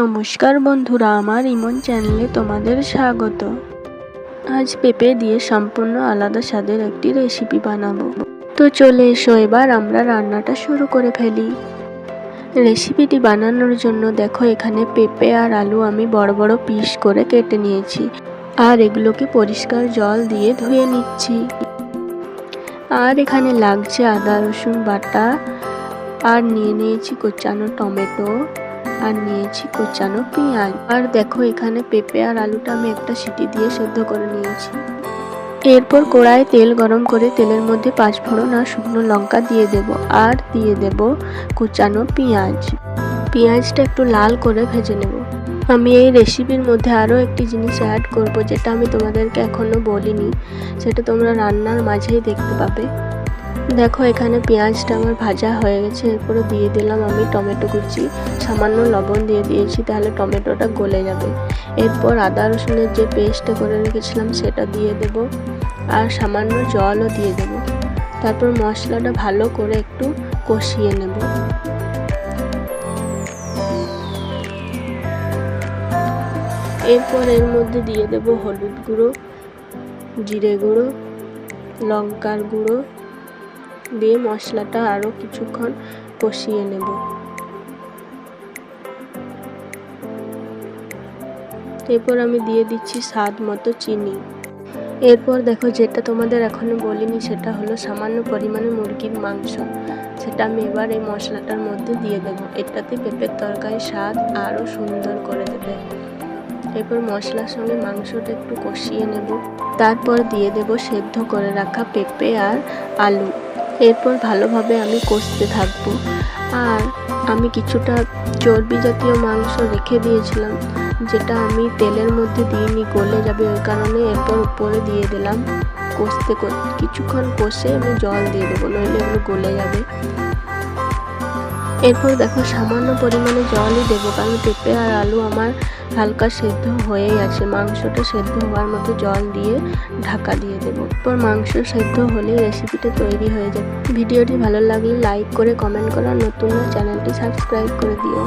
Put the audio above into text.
নমস্কার বন্ধুরা, আমার ইমন চ্যানেলে তোমাদের স্বাগত। আজ পেঁপে দিয়ে সম্পূর্ণ আলাদা স্বাদের একটি রেসিপি বানাবো। তো চলে এসো এবার, আমরা রান্নাটা শুরু করে ফেলি। রেসিপিটি বানানোর জন্য দেখো, এখানে পেঁপে আর আলু আমি বড় বড় পিস করে কেটে নিয়েছি। আর এগুলোকে পরিষ্কার জল দিয়ে ধুয়ে নিচ্ছি। আর এখানে লাগছে আদা, রসুন বাটা। আর নিয়ে নিয়েছি কোচানো টমেটো। আর নিয়েছি কোচানো পেঁয়াজ। আর দেখো, এখানে পেঁপে আর আলুটা আমি একটা সিটি দিয়ে সেদ্ধ করে নিয়েছি। এরপর কড়ায় তেল গরম করে তেলের মধ্যে পাঁচ ফোড়ন আর শুকনো লঙ্কা দিয়ে দেব আর দিয়ে দেব কুচানো পেঁয়াজ। পেঁয়াজটা একটু লাল করে ভেজে নেব। আমি এই রেসিপির মধ্যে আরও একটি জিনিস অ্যাড করব, যেটা আমি তোমাদেরকে এখনও বলিনি, সেটা তোমরা রান্নার মাঝেই দেখতে পাবে। দেখো, এখানে পেঁয়াজটা আমার ভাজা হয়ে গেছে। এরপরে দিয়ে দিলাম আমি টমেটো কুচি। সামান্য লবণ দিয়ে দিয়েছি, তাহলে টমেটোটা গলে যাবে। এরপর আদা রসুনের যে পেস্টটা করে রেখেছিলাম, সেটা দিয়ে দেব। আর সামান্য জলও দিয়ে দেব। তারপর মশলাটা ভালো করে একটু কষিয়ে নেব। এরপর এর মধ্যে দিয়ে দেব হলুদ গুঁড়ো, জিরে গুঁড়ো, লঙ্কার গুঁড়ো দিয়ে মশলাটা আরও কিছুক্ষণ কষিয়ে নেব। এরপর আমি দিয়ে দিচ্ছি স্বাদ মতো চিনি। এরপর দেখো যেটা তোমাদের এখনও বলিনি সেটা হলো সামান্য পরিমাণে মুরগির মাংস। সেটা আমি এবার এই মশলাটার মধ্যে দিয়ে দেবো। এটাতে পেঁপের তরকারি স্বাদ আরও সুন্দর করে দেবে। এরপর মশলার সঙ্গে মাংসটা একটু কষিয়ে নেব। তারপর দিয়ে দেব সেদ্ধ করে রাখা পেঁপে আর আলু। এরপর ভালোভাবে আমি কষতে থাকব। আর আমি কিছুটা চর্বি জাতীয় মাংস রেখে দিয়েছিলাম, যেটা আমি তেলের মধ্যে দিইনি, গলে যাবে ওই কারণে এরপর উপরে দিয়ে দিলাম কষতে কিছুক্ষণ কষে আমি জল দিয়ে দেবো, নইলে এগুলো গলে যাবে। এরপর দেখো, সামান্য পরিমাণে জলই দেবো, কারণ পেঁপে আর আলু আমার হালকা সেদ্ধ হয়েই আছে। মাংসটা সেদ্ধ হওয়ার মতো জল দিয়ে ঢাকা দিয়ে দেবো। এরপর মাংস সেদ্ধ হলে রেসিপিটা তৈরি হয়ে যাবে। ভিডিওটি ভালো লাগলে লাইক করে কমেন্ট করো নতুন চ্যানেলটি সাবস্ক্রাইব করে দিও।